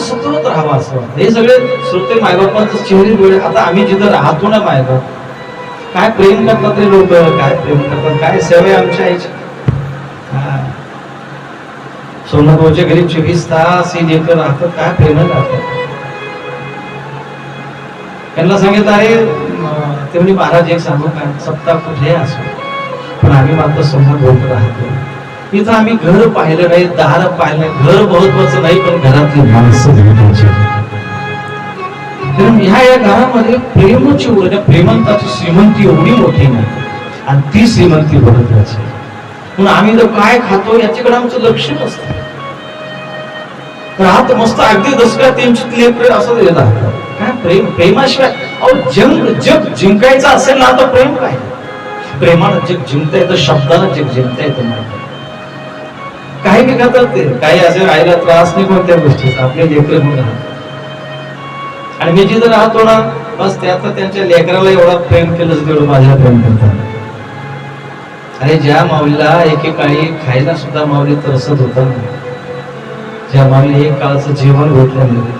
सतत राहावं असं वाटतं. हे सगळे श्रोते मायबापांचं चेहरे डोळे आता आम्ही जिथं राहतो ना मायबाप काय प्रेम करतात रे लोक काय प्रेम करतात काय सेवा आमच्या आईची हा. घरी चोवीस तास ही लेकर राहतात काय प्रेम राहतात त्यांना सांगितलं अरे ते म्हणजे महाराज एक सांगू काय सप्ताह कुठे असो? पण आम्ही मात्र सोमनाथ भाऊ राहतो. इथं आम्ही घर पाहिलं नाही दार पाहिलं नाही. घर महत्वाचं नाही पण घरातली माणसं ह्या या घरामध्ये प्रेमाची ऊर्जा प्रेमंताची श्रीमंती एवढी मोठी नाही. आणि ती श्रीमंती महत्वाची म्हणून आम्ही जर काय खातो याच्याकडे आमचं लक्ष नसतं. राहत मस्त अगदी दसऱ्या त्यांची लेकर असं देत काय प्रेम? प्रेमाशिवाय अहो जंग जग जिंकायचं असेल ना तर प्रेम काय? प्रेमानं जग जिंकता येतं शब्दानं जग जिंकता येतं नाही काही बी खातात ते काही असे राहिला त्रास नाही कोणत्या गोष्टीचा. आपले लेकर म्हणून आणि मी जिथं राहतो ना बस त्यात त्यांच्या लेकराला एवढा प्रेम केलं तेवढं माझ्या प्रेम करतात. अरे ज्या माऊलीला एकेकाळी खायला सुद्धा माऊली तरसत होता ना ज्या माऊली एक काळचं जीवन भेटलं नाही.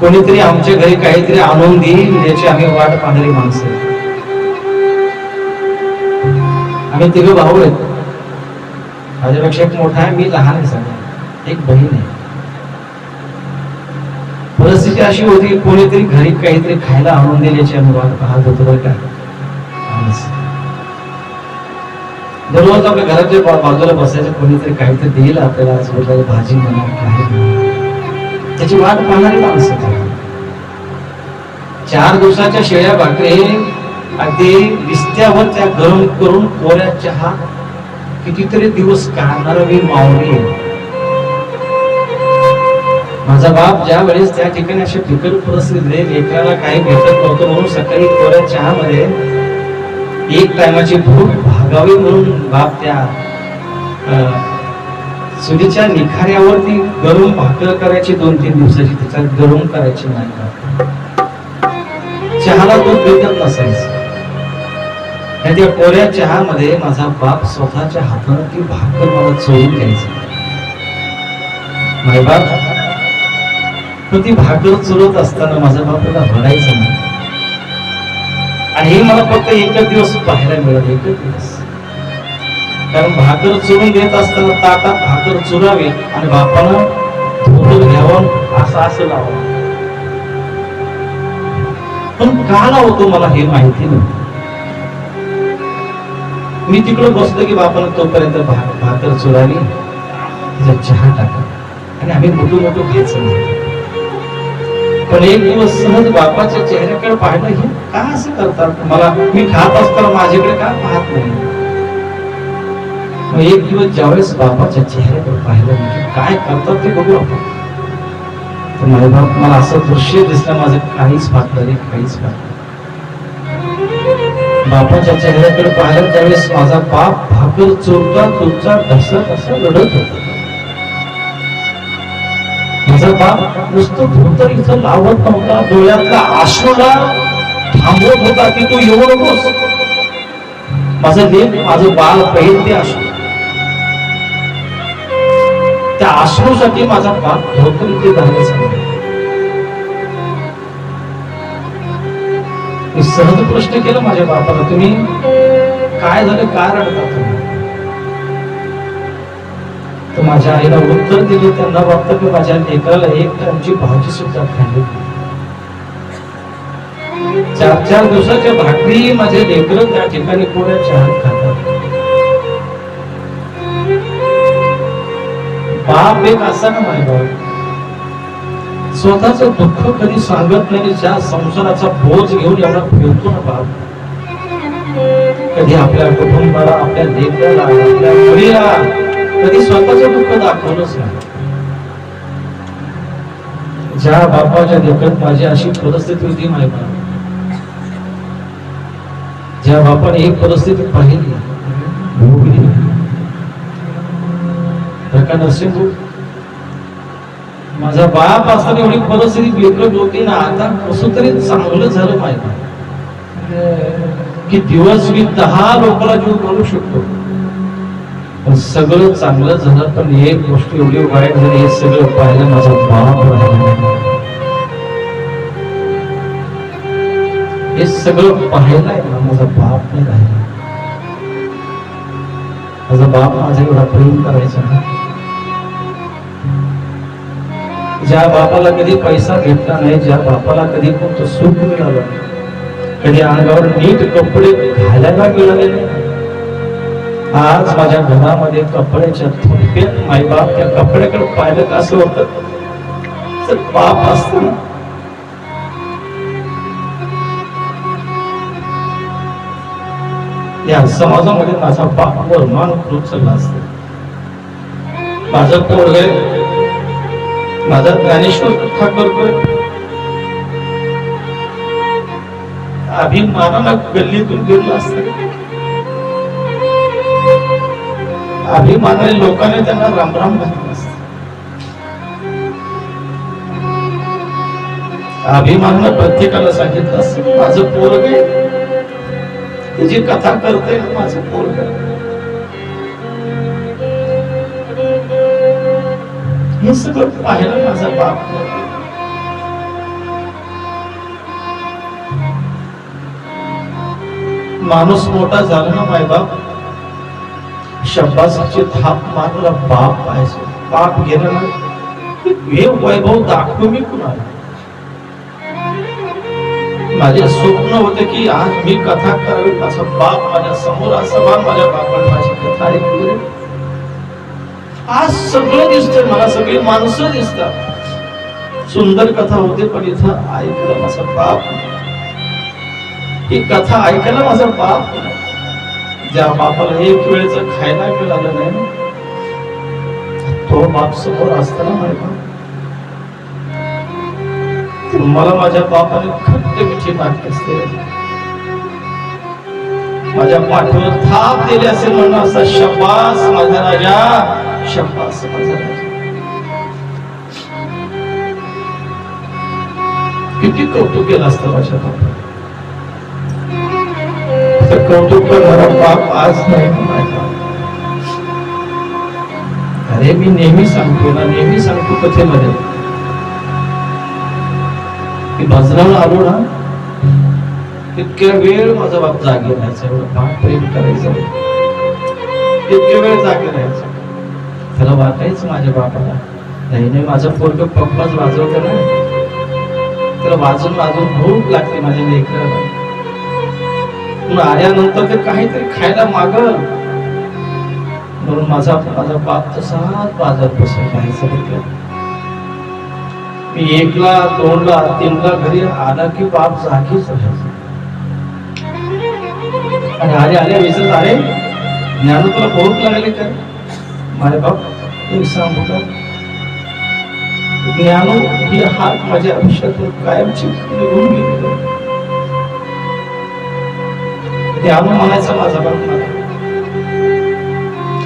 कोणीतरी आमच्या घरी काहीतरी आणून देईल याची आम्ही वाट पाहणारी माणसं. आम्ही तिघ भाऊ आहेत. माझ्यापेक्षा एक मोठा आहे मी लहान आहे सगळ्या एक बहीण आहे. परिस्थिती अशी होती कोणीतरी घरी काहीतरी खायला आणून दिल्याची याची पाहत होतो बरं का. दररोज आपल्या घराच्या बाजूला बसायचं कोणीतरी काहीतरी देईल आपल्याला आज भाजी म्हणा काही त्याची वाट पाहणारी माणसं चार दिवसाच्या शेळ्या भाकरी अगदी विस्त्यावर त्या गरम करून कोऱ्या चहा कितीतरी दिवस काढणार मी मावणी माझा बाप ज्या वेळेस त्या ठिकाणी अशा फिकर परिस्थितीत लेकराला काही भेटत नव्हतं म्हणून सकाळी कोऱ्या चहामध्ये एक टायमाची भूक भागावी म्हणून बाप त्या सुधीच्या निखाऱ्यावरती गरम भाकर करायची दोन तीन दिवसाची त्याच्यात गरम करायची नाही. चहाला दूध भेटत नसायचं. आणि त्या कोऱ्या चहामध्ये माझा बाप स्वतःच्या हातानं ती भाकर मला चोरून घ्यायचा. माझा बाप पण ती भाकर चुरत असताना माझा बाप त्याला रडायचा नाही. आणि हे मला फक्त एकच दिवस पाहायला मिळालं एकच दिवस. कारण भाकर चुरून देत असताना ताटात भाकर चुरावी आणि बापानं धोतर घ्यावं असं असं लावा पण का लावतो मला हे माहिती नाही. मी तिकडं बसलो की बापाला तोपर्यंत भाकर चुरावी तिचा चहा टाका आणि आम्ही मोठं मोठं घ्यायचं पण एक दिवस सहज बापाच्या चेहऱ्याकडे पाहिलं हे का असं करतात? मला मी खात असताना माझ्याकडे का पाहत नाही? मग एक दिवस ज्यावेळेस बापाच्या चेहऱ्याकडे पाहिलं म्हणजे काय करतात ते बघू आपण. तर माझे बाप मला असं दृश्य दिसलं माझं काहीच पाहत नाही काहीच पाहत नाही. बापाच्या चेहऱ्याकडे पाहिलं त्यावेळेस माझा बाप भाकर चोरता तुमचा ढसत असा रडत होता. माझा बाप नुसतं धोतर इथं लावत नव्हता डोळ्यातला आश्रूला थांबवत होता की तू येऊ नकोस. माझं लेख माझं बाळ पहिल ते आश्रू. त्या आश्रूसाठी माझा बाप धोतर इथे घालायचा सहज प्रश्न केलं माझ्या बापाला तुम्ही काय झालं? काय रडता तुम्ही? तर माझ्या आईला उत्तर दिले त्यांना वाटतं की माझ्या लेकराला एक टाइमची भाजी सुद्धा खाल्ली चार चार दिवसाच्या भाकरी माझे लेकर त्या ठिकाणी कोण्या चहा खातात. बाप एक असा ना माझ्या स्वतःच दुःख कधी सांगत नाही ज्या संसाराचा बोज घेऊन एवढा फिरतो ना बाप कधी आपल्या कुटुंबाला आपल्या लेकराला आपल्या मुलीला कधी स्वतःचं दुःख दाखवलंच नाही. ज्या बापाच्या लेखत माझी अशी परिस्थिती होती माहिती बाप ज्या बापाने ही परिस्थिती पाहिली भोगली तर का नरसिंह माझा बाप असताना एवढी परिस्थिती बिकट होती ना आता कसं तरी चांगलं झालं माहिती म्हणजे की दिवस मी दहा लोकांना जीव करू शकतो. पण सगळं चांगलं झालं पण एक गोष्ट एवढी वाईट झाली हे सगळं पाहिलं माझा बाप राहिला नाही. हे सगळं पाहिलंय ना माझा बाप नाही राहिला. माझा बाप माझा एवढा प्रेम करायचा ना. ज्या बापाला कधी पैसा भेटला नाही ज्या बापाला कधी कोणतं सुख मिळालं कधी अंगावर नीट कपडे घालायला मिळाले नाही. आज माझ्या घरामध्ये कपड्याच्या थोडक्यात माईबाप त्या कपड्याकडे पाहिलं का असं होतं? तर बाप असत ना. या समाजामध्ये माझा बाप मान खूप चालला असत. माझं पोरग माझा ज्ञानेश्वर कथा करतोय अभिमानाला गल्लीतून गेलो असत. अभिमानाने लोकांनी त्यांना रामराम घातलं असत. अभिमानानं प्रत्येकाला सांगितलं असत माझं पोरग ही जी कथा करते ना माझं पोरग. हे सगळं पाहिलं माझा बाप. माणूस मोठा झाला ना मायबाप शब्दाचे थाप मारला बाप पाहिजे बाप गेला ना हे वैभव दाखव मी कुणाला? माझे स्वप्न होते की आज मी कथा करावी. माझा बाप माझ्यासमोर असावा माझ्या बापाने माझी कथा ऐकली आज सगळं दिसतंय मला सगळी माणसं दिसतात. सुंदर कथा होते पण इथं ऐकलं माझा पाप ही कथा ऐकायला माझा पाप ज्या बापाला एक वेळच खायला मिळालं नाही तो बाप समोर असताना माहिती मला माझ्या बापाने खट्ट मिठी नाट्य असते माझ्या पाठीवर थाप दिले असेल म्हणून असा शबास माझ्या राजा. शब्बास माझा किती कौतुक केलं असतं माझ्या बापाने. तर कौतुक करणारा बाप आज नाही माझा. अरे मी नेहमी सांगतो ना नेहमी सांगतो कथेमध्ये. की भजनाला आलो ना इतक्या वेळ माझा बाप जागे राहायचा एवढं बाप प्रेम करायचं. इतक्या वेळ जागे राहायचं. त्याला वाटायचं माझ्या बापाला. नाही नाही माझं पोरग पप्पाच वाजवत ना. त्याला वाजून वाजून भूक लागते माझ्या लेकराला. म्हणून आल्यानंतर ते काहीतरी खायला माग. म्हणून माझा माझा बाप तसाच बाजार बसून राहायचा लेकरं. मी एकला दोनला तीनला घरी आला की बाप जागीच आणि आले आले विसरत अरे ज्ञान तुला भूक लागले का? माझे बाप एक सांगू का ज्ञानो ही हात माझ्या आयुष्यातून कायमची निघून गेली. ज्ञानो म्हणायचा माझा बाप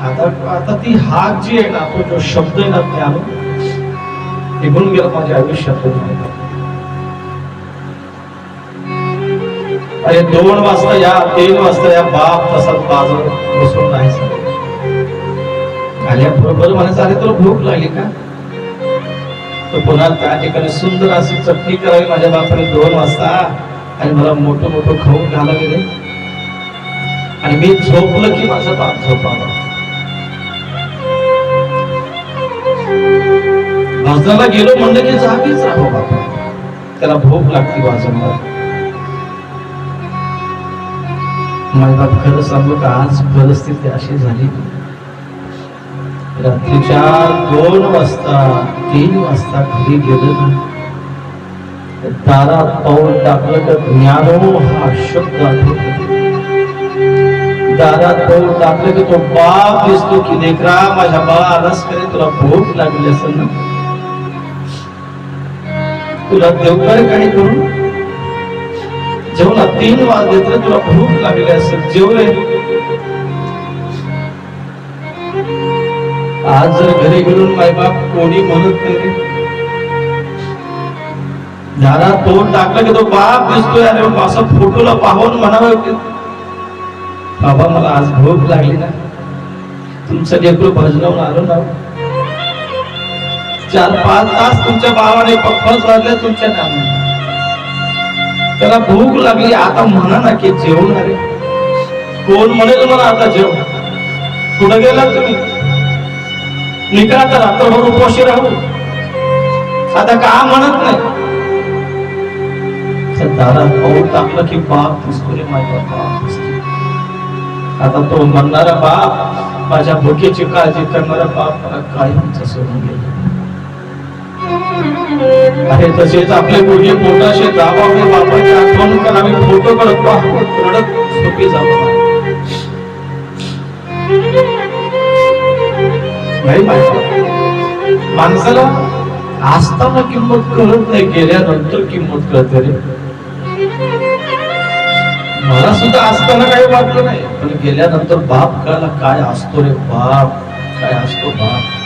आता आता ती हाक जी आहे ना तो जो शब्द आहे ना ज्ञानो निघून गेला माझ्या आयुष्यातून. अरे दोन वाजता या तीन वाजता या बाप तसाच बाजार बसून राहायचा. आल्याबरोबर मला अरे तुला भूक लागली का? तर पुन्हा त्या ठिकाणी सुंदर अशी चटणी करावी माझ्या बापाने दोन वाजता. आणि मला मोठं मोठं खाऊन घाला गेले. आणि मी झोपलं की माझा बाप झोपावा. भाजनाला गेलो म्हणलं की जागीच राहो बापा त्याला भूक लागते वाजवणार. माझ्या बाप खरं सांगू का आज परिस्थिती अशी झाली. रात्रीच्या दोन वाजता तीन वाजता घरी गेलं ना दारात पाऊल टाकलं तर ज्ञानो हा शब्द आठवतो दारात पाऊल टाकलं की तो बाप दिसतो की लेकरा माझ्या बाळा आलास करे तुला भूक लागली असेल ना? तुला देवकर काही करू जेवला तीन वाजले तर तुला भूक लागली असेल. जेवले आज जर घरी गेलो बाप कोणी म्हणत नाही रे दारात तोंड टाकलं की तो बाप दिसतोय अरे असं फोटोला पाहून म्हणावं की बाबा मला आज भूक लागली ना. तुमचं लेकरू भजनावून आलो ना हो. चार पाच तास तुमच्या बाबाने पप्पाच वाजले तुमच्या नावाने. त्याला भूक लागली आता म्हणा ना की जेवण अरे कोण म्हणेल मला आता जेवण? कुठं गेला तुम्ही? निघा तर रात्रभर उपवाशी राहू. आता का म्हणत नाही? दारात पाऊल टाकलं की बाप दिसतो रे माझा बाप. दिसतो. आता तो म्हणणारा बाप माझ्या भुकेची काळजी करणारा बाप मला कायमचा सोडून गेला अरे तसेच आपले मुलगे पोटाशे दाबावे बापाची आठवण कर आम्ही फोटो काढत पाहतो रडत सोपी जाऊ नाही पाहिजे. माणसाला असताना किंमत कळत नाही गेल्यानंतर किंमत कळते रे. मला सुद्धा असताना काही वाटलं नाही पण गेल्यानंतर बाप कळाला काय असतो रे बाप काय असतो बाप.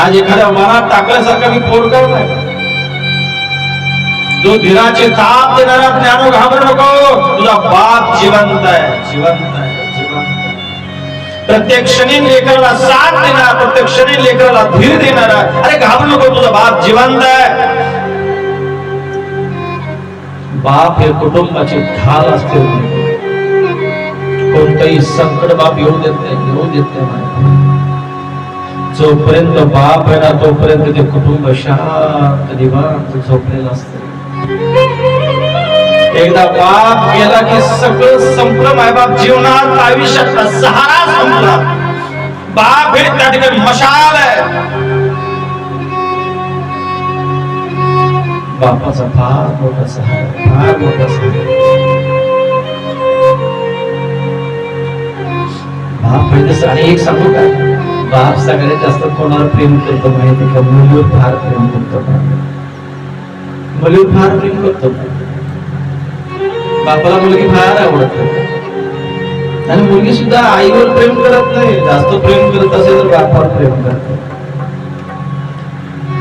आज एखाद्या मनात टाकल्यासारखा मी फोन करत नाही जो धीराचे ताप देणारा ज्ञानो घाबरू नको तुझा बाप जिवंत आहे. जिवंत आहे जिवंत प्रत्येक क्षणी लेकराला साथ देणारा प्रत्येक क्षणी लेकराला धीर देणारा. अरे घाबरू नको तुझा बाप जिवंत आहे. बाप हे कुटुंबाची ढाल असते. कोणतंही संकट बाप येऊ देत नाही येऊ देत नाही जोपर्यंत बाप आहे ना तोपर्यंत ते कुटुंब शांत निवांत झोपलेलं असतं. एकदा बाप गेला की सगळं संपलं मायबाप जीवनात आयुष्यातला सहारा संपला. बाप हे त्या ठिकाणी मशाल आहे. बापाचा फार मोठा सहारा फार मोठा सहारा. बाप म्हणजे तसं आणि एक सांगू का बाप सगळ्यात जास्त कोणावर प्रेम करतो माहिती का? मुलीवर फार प्रेम करतो मुलीवर फार प्रेम करतो बापाला मुलगी फार आवडत आणि मुलगी सुद्धा आईवर प्रेम करत नाही. जास्त प्रेम करत असेल तर बापावर प्रेम करत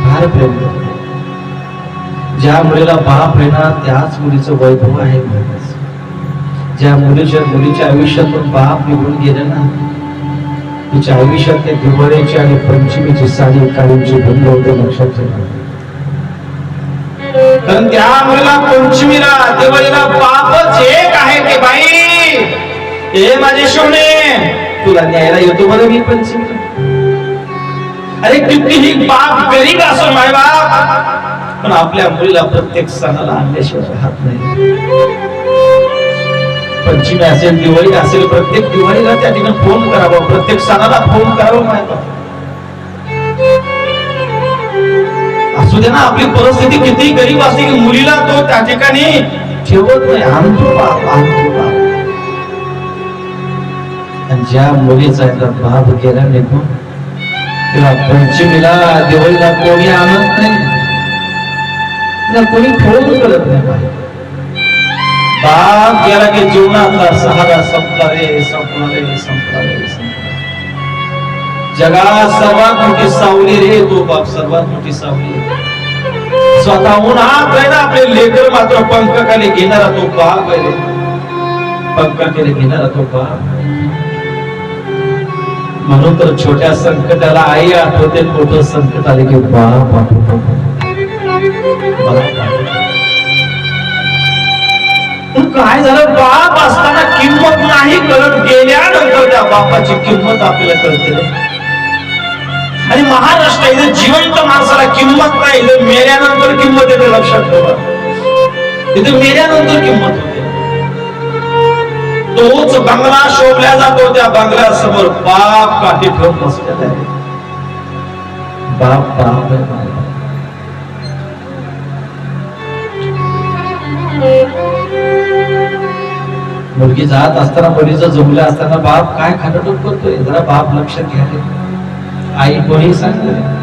फार प्रेम करत ज्या मुलीला बाप येणार त्याच मुलीचं वैभव आहे ज्या मुलीच्या मुलीच्या आयुष्यातून बाप निघून गेले ना तिच्या आयुष्यात ते दिवाळीची आणि पंचमीची साडी काढूनची बंद होते लक्षात ठेवा. कारण त्या मुलीला पंचमीला दिवाळीला पापच एक आहे की बाई. हे माझे शिवणे तुला न्यायला येतो बरं मी पंचमीला. अरे कितीही बाप गरीब असो माय बाप पण आपल्या मुलीला प्रत्येक सणाला आणल्याशिवाय राहत नाही. पंचमी असेल दिवाळी असेल प्रत्येक दिवाळीला त्या ठिकाणी फोन करावा प्रत्येक सणाला फोन करावा माय बाप. असू दे ना आपली परिस्थिती किती गरीब असते की मुलीला तो त्या ठिकाणी ठेवत नाही. आणतो बाप आणतो बाप. आणि ज्या मुलीचा एकदा बाप गेला निघून तेव्हा पंचमीला दिवाळीला कोणी आणत नाही. कोणी फोन करत नाही बाई. बाप गेला की जीवनातला सहारा संपला रे संपला रे संपला रे संपला जगाला सर्वात मोठी सावली रे तो बाप सर्वात मोठी सावली स्वतःहून हात आहे ना आपले लेकर मात्र पंखाखाली घेणारा तो बाप आहे पंखाखाली घेणारा तो बाप. म्हणून तर छोट्या संकटाला आई आठवते मोठं संकट आले की बाप आठवतो. काय झालं? बाप असताना किंमत नाही कळत. गेल्यानंतर त्या बापाची किंमत आपल्याला कळते आणि महाराष्ट्र इथे जिवंत माणसाला किंमत नाही इथे मेल्यानंतर किंमत येते लक्षात ठेवा. इथे मेल्यानंतर किंमत होते. तोच बंगला शोभल्या जातो त्या बंगल्यासमोर बाप काठी ठेवून बसलेला आहे. बाप बाप मुलगी जात असताना मुलीचं जमलं असताना बाप काय खाटाटूप करतोय? जरा बाप लक्षात घ्या. रे. आई कोणी सांगलं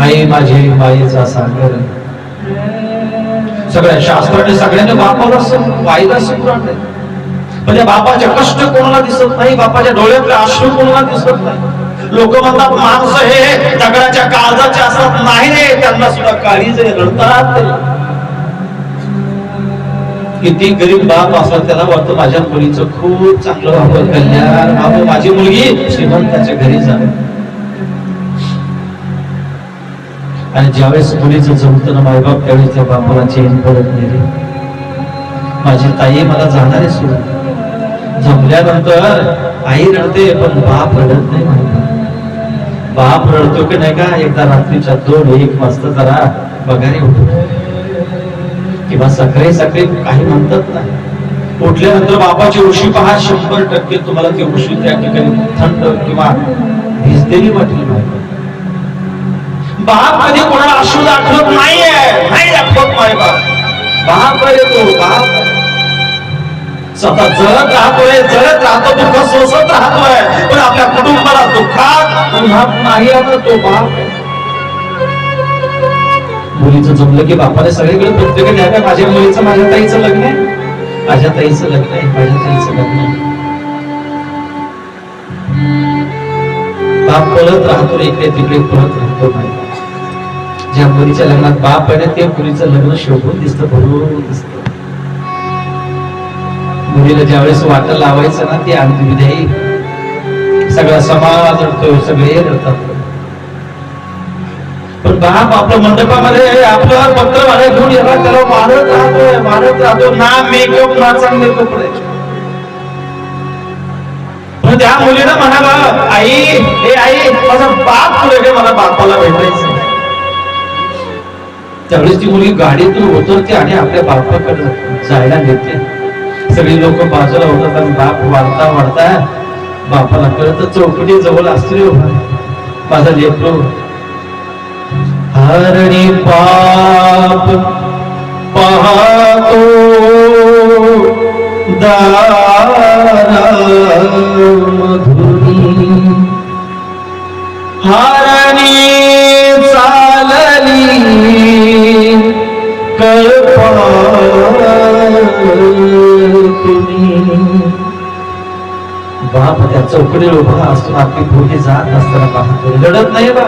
आई माझी बाईचा सागर सगळ्या शास्त्राने सगळ्यांनी बापाला सम- बाईला समजून पण त्या बापाचे कष्ट कोणाला दिसत नाही बापाच्या डोळ्यातले अश्रू कोणाला दिसत नाही. लोक म्हणतात माणसं हे दगडाच्या काळजाचे असतात. नाही रे त्यांना सुद्धा काळी जे रडतात ते. किती गरीब बाप असा त्याला वाटतं माझ्या मुलीचं खूप चांगलं व्हावं कल्याण. बाबा माझी मुलगी श्रीमंताच्या घरी जावे आणि ज्यावेळेस मुलीचं जमतं ना मायबाप त्यावेळेस त्या बापाला चेन पडत नाही माझी ताई मला जाणार आहे सोडून. जमल्यानंतर आई रडते पण बाप रडत नाही बाप रडतो की नाही का? एकदा रात्रीच्या दोन एक वाजता जरा बघारी उठतो. किंवा सकाळी सकाळी काही म्हणतात नाही उठल्यानंतर बापाची उशी पहा शंभर टक्के तुम्हाला ती उशी त्या ठिकाणी थंड किंवा भिजलेली वाटेल बायको. बाप कधी कोणाला अश्रू दाखवत नाहीये. नाही दाखवत माय बाप. बाप आहे तो बाप स्वतः जळत राहतोय जळत राहतो दुःख सोसत राहतोय. पण आपल्या कुटुंबाला दुःखात पुन्हा नाही आलं तो बाप. आहे. मुलीचं जमलं की बापाने सगळीकडे प्रत्येक द्याव्या माझ्या मुलीचं माझ्या ताईचं लग्न आहे. माझ्या ताईचं लग्न आहे माझ्या ताईचं लग्न आहे. बाप पळत राहतो इकडे तिकडे पळत राहतो नाही ज्या मुलीच्या लग्नात बाप आहे त्या मुलीचं लग्न शोभून दिसतं भरून दिसतं. मुलीला ज्यावेळेस वाट लावायचं ना ते अंतिम सगळा समाज रडतो सगळे रडतात. बाप आपल्या मंडपामध्ये आपलं पत्र भाडे घेऊन येणार त्याला मारत राहतोय मारत राहतो. ना मेकअप ना चांगले कपडे. पण त्या मुलीनं म्हणाला आई हे आई माझा बाप तुला काय मला बापाला भेटायचं त्यावेळेस ती मुलगी गाडीतून उतरते आणि आपल्या बापाकडे जायला नेते. सगळी लोक बाजूला होतात आणि बाप वाढता वाढता. बापाला कळत चौकटी जवळ असते माझा लेकरो हरणी पाप पाहतो दारामधुनी हरणी चालली कळपातुनी बाप त्या चौकडीवर उभा असून आपली भोगी जात असताना पाहतो. लढत नाही बा.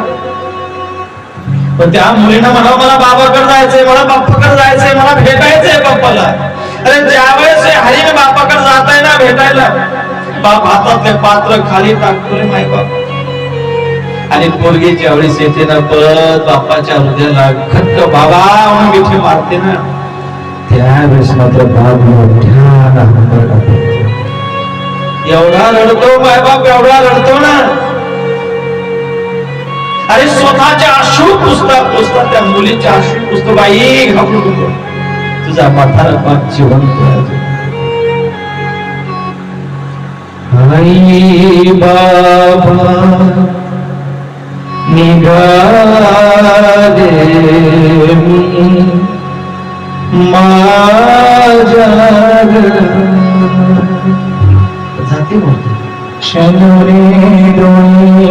पण त्या मुलीनं म्हणा मला बाबाकडे जायचंय मला बाप्पाकडे जायचंय मला भेटायचंय बाप्पाला अरे ज्यावेळेस हे हरीने बापाकडे जाताय ना भेटायला बाप हातातले पात्र खाली टाकतोय माय बाप. आणि पोरगी ज्यावेळेस येते ना परत बाप्पाच्या हृदयाला घट्ट बाबा म्हणून मिठी मारते ना. त्यावेळेस मात्र बाप मोठ्या एवढा रडतो माय बाप एवढा रडतो ना. अरे स्वतःचे अश्रू पुसतात पुसतात त्या मुलीचे अश्रू पुसतो बाई घाबरू नको तुझा म्हातारा बाप जिवंत आहे अजून. आई बाबा निघाले मी माझ्या घरी. जाते म्हणते शनुरे डोली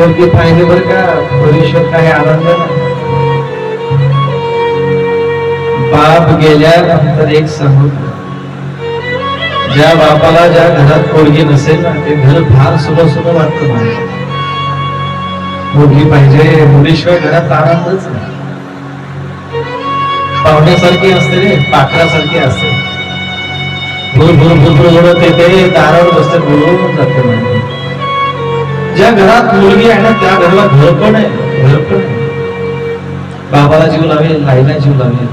Porque pai, eu vou मुलगी काही आनंद बाप बाप गेल्यानंतर एक समज ज्या बापाला ज्या घरात पोरगी नसेल ना ते घर फार सुबह सुबह वाटत नाही मुलगी पाहिजे मुलीशिवाय घरात आनंदच नाही. पाहुण्यासारखी असते रे पाखरासारखी असते. भूर भूर भूर भूर ओढत येते दारावर बसते बोलवून जाते म्हणजे ज्या घरात मुलगी आहे ना त्या घराला घर आहे घर आहे. बाबाला जीव लावेल लाईला जीव लावेल.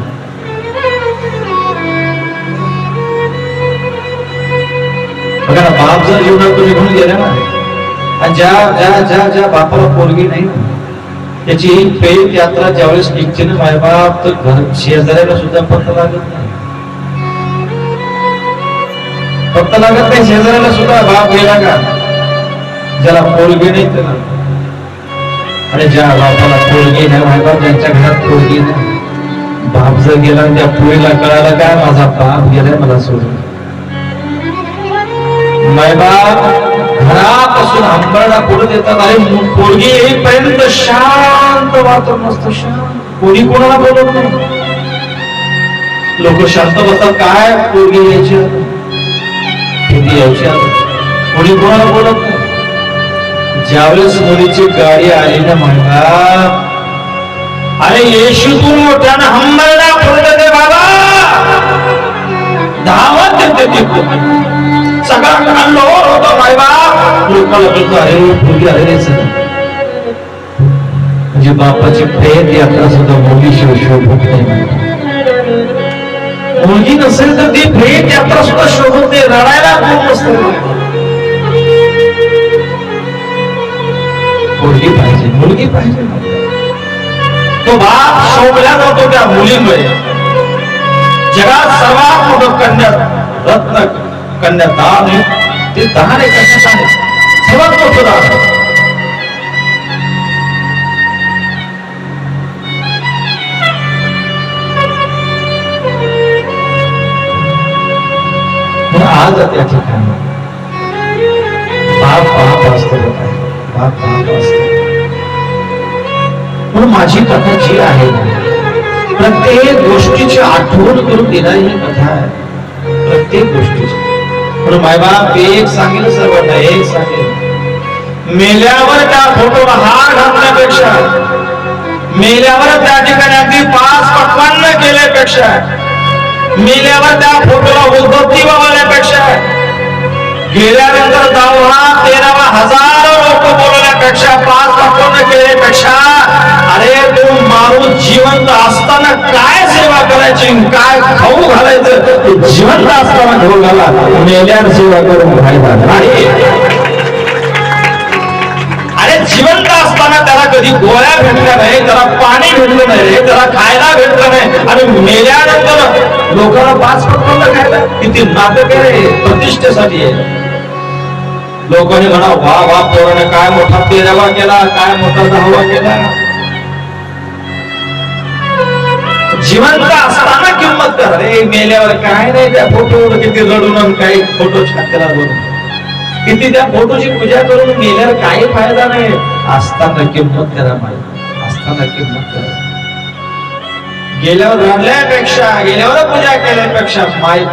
बघा ना बाप जर जीवनात निघून गेला ना आणि ज्या ज्या ज्या ज्या बापाला पोरगी नाही ना, त्याची प्रेम यात्रा ज्यावेळेस निघते ना मायबाप तर घर शेजाऱ्याला सुद्धा पत्ता लागत नाही. पत्ता लागत नाही शेजाऱ्याला सुद्धा बाप गेला का? ज्याला पोरगी नाही त्याला आणि ज्या बापाला पोळगी नाही मायबाप ज्यांच्या घरात पोरगी नाही. बाप जर गेला आणि त्या पोळीला कळायला काय माझा बाप गेलाय मला सोडून. मायबाप घरापासून अंबरडा पुढे देतात आणि मु- पोरगी येईपर्यंत शांत वातावरण असतं शांत. कोणी कोणाला बोलत नाही. लोक शांत बसतात काय पोरगी यायची? किती यायची. कोणी कोणाला बोलत नाही. ज्यावेळेस मुलीची गाडी आली ना मायबाप अरे येशूतून मोठ्यानं हंबरडा पुढे दे बाबा. धावत देते ती सगळा कांडोर होतो मायबाप लोकांना कळतो अरे मुलगी अरे म्हणजे बापाची प्रेत यात्रा सुद्धा मुली शोभत नाही. मुलगी नसेल तर ती प्रेत यात्रा सुद्धा शोभत नाही. रडायला खूप असते मुलगी पाहिजे मुलगी पाहिजे तो बाप शोभला जातो त्या मुलीमुळे जगात सर्वात मोठं कन्या, रत्न कन्या दान ते दान आहे कन्यादान आहे सर्वात मोठं दान आज त्या ठिकाणी बाप बाप असतो. बाप बाप असतो म्हणून माझी कथा जी आहे प्रत्येक गोष्टीची आठवण करून देणारी ही कथा आहे. प्रत्येक गोष्टीची. म्हणून मायबाप एक सांगेल सर्वांना एक सांगेल. मेल्यावर त्या फोटोला हार घातल्यापेक्षा मेल्यावर त्या ठिकाणी अगदी पाच पक्वान्न केल्यापेक्षा मेल्यावर त्या फोटोला उद्बत्ती वावल्यापेक्षा गेल्यानंतर दहावा तेरावा हजारो लोक बोलण्यापेक्षा पाच पक्वान्न केल्यापेक्षा अरे तो माणूस जिवंत असताना काय सेवा करायची काय खाऊ घालायचं ते जिवंत असताना घेऊन घाला मेल्यावर सेवा करून फायदा नाही अरे जिवंत असताना त्याला कधी गोळ्या भेटल्या नाही त्याला पाणी भेटलं नाही त्याला खायला भेटलं नाही. आणि मेल्यानंतर लोकांना पाच पक्वान्न खायला किती नाटक आहे प्रतिष्ठेसाठी आहे. लोकांनी म्हणा वा वा पोराने काय मोठा तेरावा केला काय मोठा दहावा केला. जिवंत असताना किंमत कर. रे मेल्यावर काय नाही त्या फोटोवर किती रडून काही फोटो छात्याला बनवून किती त्या फोटोची पूजा करून मेल्यावर काही फायदा नाही. असताना किंमत करा माहिती असताना किंमत करा. गेल्यावर रडल्यापेक्षा गेल्यावर पूजा केल्यापेक्षा माय